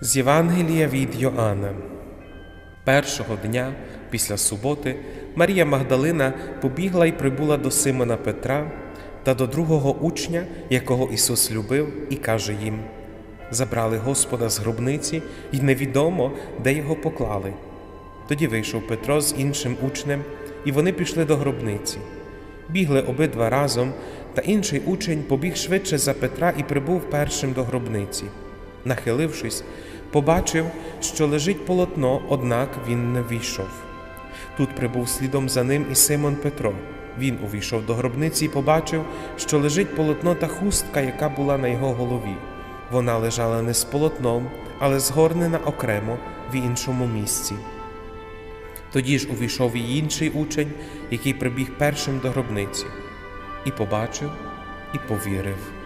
З Євангелія від Йоанна. Першого дня після суботи Марія Магдалина побігла і прибула до Симона Петра та до другого учня, якого Ісус любив, і каже їм: Забрали Господа з гробниці, і невідомо, де його поклали. Тоді вийшов Петро з іншим учнем, і вони пішли до гробниці. Бігли обидва разом, та інший учень побіг швидше за Петра і прибув першим до гробниці. Нахилившись, побачив, що лежить полотно, однак він не війшов. Тут прибув слідом за ним і Симон Петро. Він увійшов до гробниці і побачив, що лежить полотно та хустка, яка була на його голові. Вона лежала не з полотном, але згорнена окремо в іншому місці. Тоді ж увійшов і інший учень, який прибіг першим до гробниці, і побачив, і повірив.